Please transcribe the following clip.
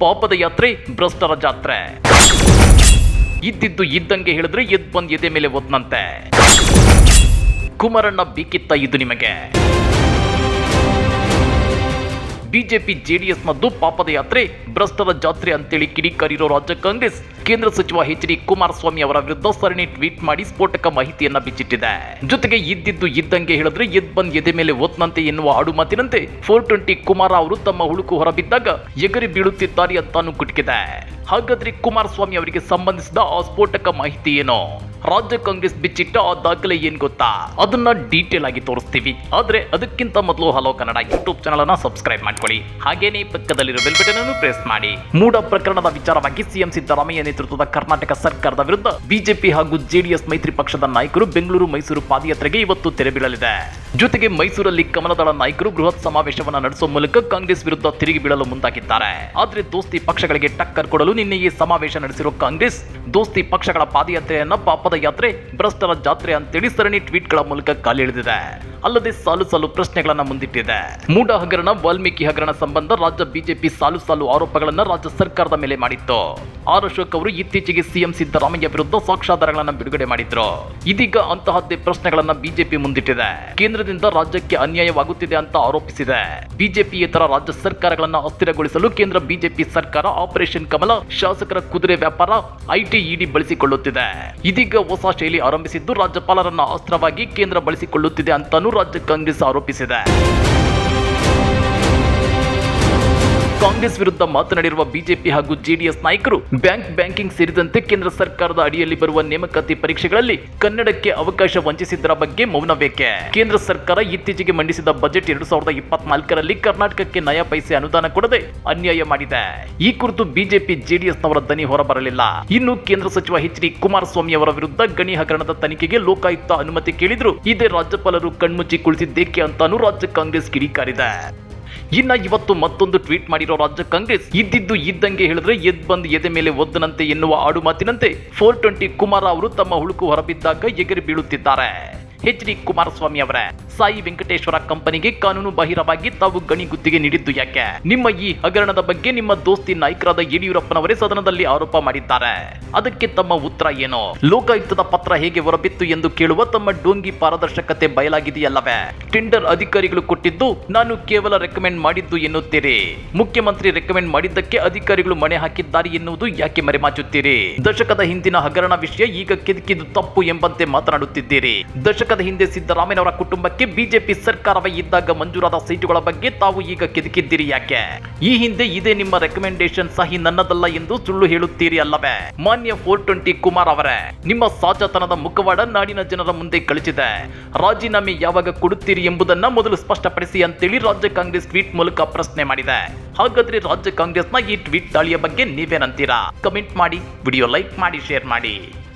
ಪಾಪದ ಯಾತ್ರೆ, ಭ್ರಷ್ಟರ ಜಾತ್ರೆ. ಇದ್ದಿದ್ದು ಇದ್ದಂಗೆ ಹೇಳಿದ್ರೆ ಎದ್ ಬಂದ್ ಎದೆ ಮೇಲೆ ಒದ್ನಂತೆ ಕುಮಾರಣ್ಣ ಬೇಕಿತ್ತ ಇದು ನಿಮಗೆ. ಬಿಜೆಪಿ ಜೆಡಿಎಸ್ನದ್ದು ಪಾಪದ ಯಾತ್ರೆ, ಭ್ರಷ್ಟರ ಜಾತ್ರೆ ಅಂತೇಳಿ ಕಿಡಿಕಾರಿರೋ ರಾಜ್ಯ ಕಾಂಗ್ರೆಸ್. ಕೇಂದ್ರ ಸಚಿವ ಎಚ್ ಡಿ ಕುಮಾರಸ್ವಾಮಿ ಅವರ ವಿರುದ್ಧ ಸರಣಿ ಟ್ವೀಟ್ ಮಾಡಿ ಸ್ಫೋಟಕ ಮಾಹಿತಿಯನ್ನ ಬಿಚ್ಚಿಟ್ಟಿದೆ. ಜೊತೆಗೆ ಇದ್ದಿದ್ದು ಇದ್ದಂಗೆ ಹೇಳಿದ್ರೆ, ಎದ್ ಬಂದ್ ಎದೆ ಮೇಲೆ ಒತ್ನಂತೆ ಎನ್ನುವ ಆಡು ಮಾತಿನಂತೆ ಫೋರ್ ಟ್ವೆಂಟಿ ಕುಮಾರ ಅವರು ತಮ್ಮ ಹುಳುಕು ಹೊರಬಿದ್ದಾಗ ಎಗರಿ ಬೀಳುತ್ತಿದ್ದಾರೆ ಅಂತಾನು ಕುಟುಕಿದೆ. ಹಾಗಾದ್ರೆ ಕುಮಾರಸ್ವಾಮಿ ಅವರಿಗೆ ಸಂಬಂಧಿಸಿದ ಆ ಸ್ಫೋಟಕ ಮಾಹಿತಿ ಏನು? ರಾಜ್ಯ ಕಾಂಗ್ರೆಸ್ ಬಿಚ್ಚಿಟ್ಟ ಆ ದಾಖಲೆ ಏನ್ ಗೊತ್ತಾ? ಅದನ್ನ ಡೀಟೇಲ್ ಆಗಿ ತೋರಿಸ್ತೀವಿ. ಆದ್ರೆ ಅದಕ್ಕಿಂತ ಮೊದಲು ಹಲೋ ಕನ್ನಡ ಯೂಟ್ಯೂಬ್ ಚಾನಲ್ ಅನ್ನ ಸಬ್ಸ್ಕ್ರೈಬ್ ಮಾಡ್ಕೊಳ್ಳಿ ಹಾಗೇನೇ ಪಕ್ಕದಲ್ಲಿರುವ ಬೆಲ್ ಬಟನ್ ಅನ್ನು ಪ್ರೆಸ್ ಮಾಡಿ. ಮೂಡ ಪ್ರಕರಣದ ವಿಚಾರವಾಗಿ ಸಿಎಂ ಸಿದ್ದರಾಮಯ್ಯ ನೇತೃತ್ವದ ಕರ್ನಾಟಕ ಸರ್ಕಾರದ ವಿರುದ್ಧ ಬಿಜೆಪಿ ಹಾಗೂ ಜೆಡಿಎಸ್ ಮೈತ್ರಿ ಪಕ್ಷದ ನಾಯಕರು ಬೆಂಗಳೂರು ಮೈಸೂರು ಪಾದಯಾತ್ರೆಗೆ ಇವತ್ತು ತೆರೆ ಬೀಳಲಿದೆ. ಜೊತೆಗೆ ಮೈಸೂರಲ್ಲಿ ಕಮಲದಳ ನಾಯಕರು ಬೃಹತ್ ಸಮಾವೇಶವನ್ನ ನಡೆಸುವ ಮೂಲಕ ಕಾಂಗ್ರೆಸ್ ವಿರುದ್ಧ ತಿರುಗಿ ಬೀಳಲು ಮುಂದಾಗಿದ್ದಾರೆ. ಆದ್ರೆ ದೋಸ್ತಿ ಪಕ್ಷಗಳಿಗೆ ಟಕ್ಕರ್ ಕೊಡಲು ನಿನ್ನೆ ಈ ಸಮಾವೇಶ ನಡೆಸಿರುವ ಕಾಂಗ್ರೆಸ್, ದೋಸ್ತಿ ಪಕ್ಷಗಳ ಪಾದಯಾತ್ರೆಯನ್ನ ಪಾಪದ ಯಾತ್ರೆ, ಭ್ರಷ್ಟರ ಜಾತ್ರೆ ಅಂತೇಳಿ ಸರಣಿ ಟ್ವೀಟ್ಗಳ ಮೂಲಕ ಕಾಲಿಳಿದಿದೆ. ಅಲ್ಲದೆ ಸಾಲು ಸಾಲು ಪ್ರಶ್ನೆಗಳನ್ನ ಮುಂದಿಟ್ಟಿದೆ. ಮೂಡ ಹಗರಣ, ವಾಲ್ಮೀಕಿ ಹಗರಣ ಸಂಬಂಧ ರಾಜ್ಯ ಬಿಜೆಪಿ ಸಾಲು ಸಾಲು ಆರೋಪಗಳನ್ನ ರಾಜ್ಯ ಸರ್ಕಾರದ ಮೇಲೆ ಮಾಡಿತ್ತು. ಆರ್ ಅಶೋಕ್ ಅವರು ಇತ್ತೀಚೆಗೆ ಸಿಎಂ ಸಿದ್ದರಾಮಯ್ಯ ವಿರುದ್ಧ ಸಾಕ್ಷ್ಯಾಧಾರಗಳನ್ನ ಬಿಡುಗಡೆ ಮಾಡಿದ್ರು. ಇದೀಗ ಅಂತಹದ್ದೇ ಪ್ರಶ್ನೆಗಳನ್ನ ಬಿಜೆಪಿ ಮುಂದಿಟ್ಟಿದೆ. ಕೇಂದ್ರದಿಂದ ರಾಜ್ಯಕ್ಕೆ ಅನ್ಯಾಯವಾಗುತ್ತಿದೆ ಅಂತ ಆರೋಪಿಸಿದೆ. ಬಿಜೆಪಿಯೇತರ ರಾಜ್ಯ ಸರ್ಕಾರಗಳನ್ನು ಅಸ್ಥಿರಗೊಳಿಸಲು ಕೇಂದ್ರ ಬಿಜೆಪಿ ಸರ್ಕಾರ ಆಪರೇಷನ್ ಕಮಲ, ಶಾಸಕರ ಕುದುರೆ ವ್ಯಾಪಾರ, ಐಟಿ, ಇಡಿ ಬಳಸಿಕೊಳ್ಳುತ್ತಿದೆ. ಇದೀಗ ಹೊಸ ಶೈಲಿ ಆರಂಭಿಸಿದ್ದು ರಾಜ್ಯಪಾಲರನ್ನ ಅಸ್ತ್ರವಾಗಿ ಕೇಂದ್ರ ಬಳಸಿಕೊಳ್ಳುತ್ತಿದೆ ಅಂತಾನೂ ರಾಜ್ಯ ಕಾಂಗ್ರೆಸ್ ಆರೋಪಿಸಿದೆ. ಕಾಂಗ್ರೆಸ್ ವಿರುದ್ಧ ಮಾತನಾಡಿರುವ ಬಿಜೆಪಿ ಹಾಗೂ ಜೆಡಿಎಸ್ ನಾಯಕರು ಬ್ಯಾಂಕ್ ಬ್ಯಾಂಕಿಂಗ್ ಸೇರಿದಂತೆ ಕೇಂದ್ರ ಸರ್ಕಾರದ ಅಡಿಯಲ್ಲಿ ಬರುವ ನೇಮಕಾತಿ ಪರೀಕ್ಷೆಗಳಲ್ಲಿ ಕನ್ನಡಕ್ಕೆ ಅವಕಾಶ ವಂಚಿಸಿದ್ದರ ಬಗ್ಗೆ ಮೌನ ಬೇಕೆ ಕೇಂದ್ರ ಸರ್ಕಾರ ಇತ್ತೀಚೆಗೆ ಮಂಡಿಸಿದ ಬಜೆಟ್ ಎರಡು ಸಾವಿರದ ಇಪ್ಪತ್ನಾಲ್ಕರಲ್ಲಿ ಕರ್ನಾಟಕಕ್ಕೆ ನಯ ಪೈಸೆ ಅನುದಾನ ಕೊಡದೆ ಅನ್ಯಾಯ ಮಾಡಿದೆ. ಈ ಕುರಿತು ಬಿಜೆಪಿ ಜೆಡಿಎಸ್ ನವರ ದನಿ ಹೊರಬರಲಿಲ್ಲ. ಇನ್ನು ಕೇಂದ್ರ ಸಚಿವ ಎಚ್ ಡಿ ಕುಮಾರಸ್ವಾಮಿ ಅವರ ವಿರುದ್ಧ ಗಣಿ ಹಗರಣದ ತನಿಖೆಗೆ ಲೋಕಾಯುಕ್ತ ಅನುಮತಿ ಕೇಳಿದ್ರು. ಇದೇ ರಾಜ್ಯಪಾಲರು ಕಣ್ಮುಚ್ಚಿ ಕುಳಿತಿದ್ದೇಕೆ ಅಂತಾನೂ ರಾಜ್ಯ ಕಾಂಗ್ರೆಸ್ ಕಿಡಿಕಾರಿದೆ. ಇನ್ನ ಇವತ್ತು ಮತ್ತೊಂದು ಟ್ವೀಟ್ ಮಾಡಿರೋ ರಾಜ್ಯ ಕಾಂಗ್ರೆಸ್. ಇದ್ದಿದ್ದು ಇದ್ದಂಗೆ ಹೇಳಿದ್ರೆ ಎದ್ ಬಂದು ಎದೆ ಮೇಲೆ ಒದ್ದನಂತೆ ಎನ್ನುವ ಆಡು ಮಾತಿನಂತೆ ಫೋರ್ ಟ್ವೆಂಟಿ ಕುಮಾರ ಅವರು ತಮ್ಮ ಹುಳುಕು ಹೊರಬಿದ್ದಾಗ ಎಗರಿ ಬೀಳುತ್ತಿದ್ದಾರೆ. ಎಚ್ ಡಿ ಕುಮಾರಸ್ವಾಮಿ ಅವರೇ. ಸಾಯಿ ವೆಂಕಟೇಶ್ವರ ಕಂಪನಿಗೆ ಕಾನೂನು ಬಾಹಿರವಾಗಿ ತಾವು ಗಣಿ ಗುತ್ತಿಗೆ ನೀಡಿದ್ದು ಯಾಕೆ? ನಿಮ್ಮ ಈ ಹಗರಣದ ಬಗ್ಗೆ ನಿಮ್ಮ ದೋಸ್ತಿ ನಾಯಕರಾದ ಯಡಿಯೂರಪ್ಪನವರೇ ಸದನದಲ್ಲಿ ಆರೋಪ ಮಾಡಿದ್ದಾರೆ. ಅದಕ್ಕೆ ತಮ್ಮ ಉತ್ತರ ಏನು? ಲೋಕಾಯುಕ್ತದ ಪತ್ರ ಹೇಗೆ ಹೊರಬಿತ್ತು ಎಂದು ಕೇಳುವ ತಮ್ಮ ಡೋಂಗಿ ಪಾರದರ್ಶಕತೆ ಬಯಲಾಗಿದೆಯಲ್ಲವೇ? ಟೆಂಡರ್ ಅಧಿಕಾರಿಗಳು ಕೊಟ್ಟಿದ್ದು, ನಾನು ಕೇವಲ ರೆಕಮೆಂಡ್ ಮಾಡಿದ್ದು ಎನ್ನುತ್ತೀರಿ. ಮುಖ್ಯಮಂತ್ರಿ ರೆಕಮೆಂಡ್ ಮಾಡಿದ್ದಕ್ಕೆ ಅಧಿಕಾರಿಗಳು ಮಣೆ ಹಾಕಿದ್ದಾರೆ ಎನ್ನುವುದು ಯಾಕೆ ಮರೆಮಾಚುತ್ತೀರಿ? ದಶಕದ ಹಿಂದಿನ ಹಗರಣ ವಿಷಯ ಈಗ ಕೆದಕಿದ್ದು ತಪ್ಪು ಎಂಬಂತೆ ಮಾತನಾಡುತ್ತಿದ್ದೀರಿ. ದಶಕದ ಹಿಂದೆ ಸಿದ್ದರಾಮಯ್ಯನವರ ಕುಟುಂಬಕ್ಕೆ ಬಿಜೆಪಿ ಸರ್ಕಾರವೇ ಇದ್ದಾಗ ಮಂಜೂರಾದ ಸೀಟುಗಳ ಬಗ್ಗೆ ತಾವು ಈಗ ಕೆದಕಿದ್ದೀರಿ ಯಾಕೆ? ಈ ಹಿಂದೆ ಇದೇ ನಿಮ್ಮ ರೆಕಮೆಂಡೇಶನ್ ಸಹಿ ನನ್ನದಲ್ಲ ಎಂದು ಸುಳ್ಳು ಹೇಳುತ್ತೀರಿ ಅಲ್ಲವೇ? ಮಾನ್ಯ ಫೋರ್ ಟ್ವೆಂಟಿ ಕುಮಾರ್ ಅವರೇ, ನಿಮ್ಮ ಸಾಚತನದ ಮುಖವಾಡ ನಾಡಿನ ಜನರ ಮುಂದೆ ಕಳಿಸಿದೆ. ರಾಜೀನಾಮೆ ಯಾವಾಗ ಕೊಡುತ್ತೀರಿ ಎಂಬುದನ್ನ ಮೊದಲು ಸ್ಪಷ್ಟಪಡಿಸಿ ಅಂತೇಳಿ ರಾಜ್ಯ ಕಾಂಗ್ರೆಸ್ ಟ್ವೀಟ್ ಮೂಲಕ ಪ್ರಶ್ನೆ ಮಾಡಿದೆ. ಹಾಗಾದ್ರೆ ರಾಜ್ಯ ಕಾಂಗ್ರೆಸ್ನ ಈ ಟ್ವೀಟ್ ದಾಳಿಯ ಬಗ್ಗೆ ನೀವೇನಂತೀರಾ? ಕಮೆಂಟ್ ಮಾಡಿ, ವಿಡಿಯೋ ಲೈಕ್ ಮಾಡಿ, ಶೇರ್ ಮಾಡಿ.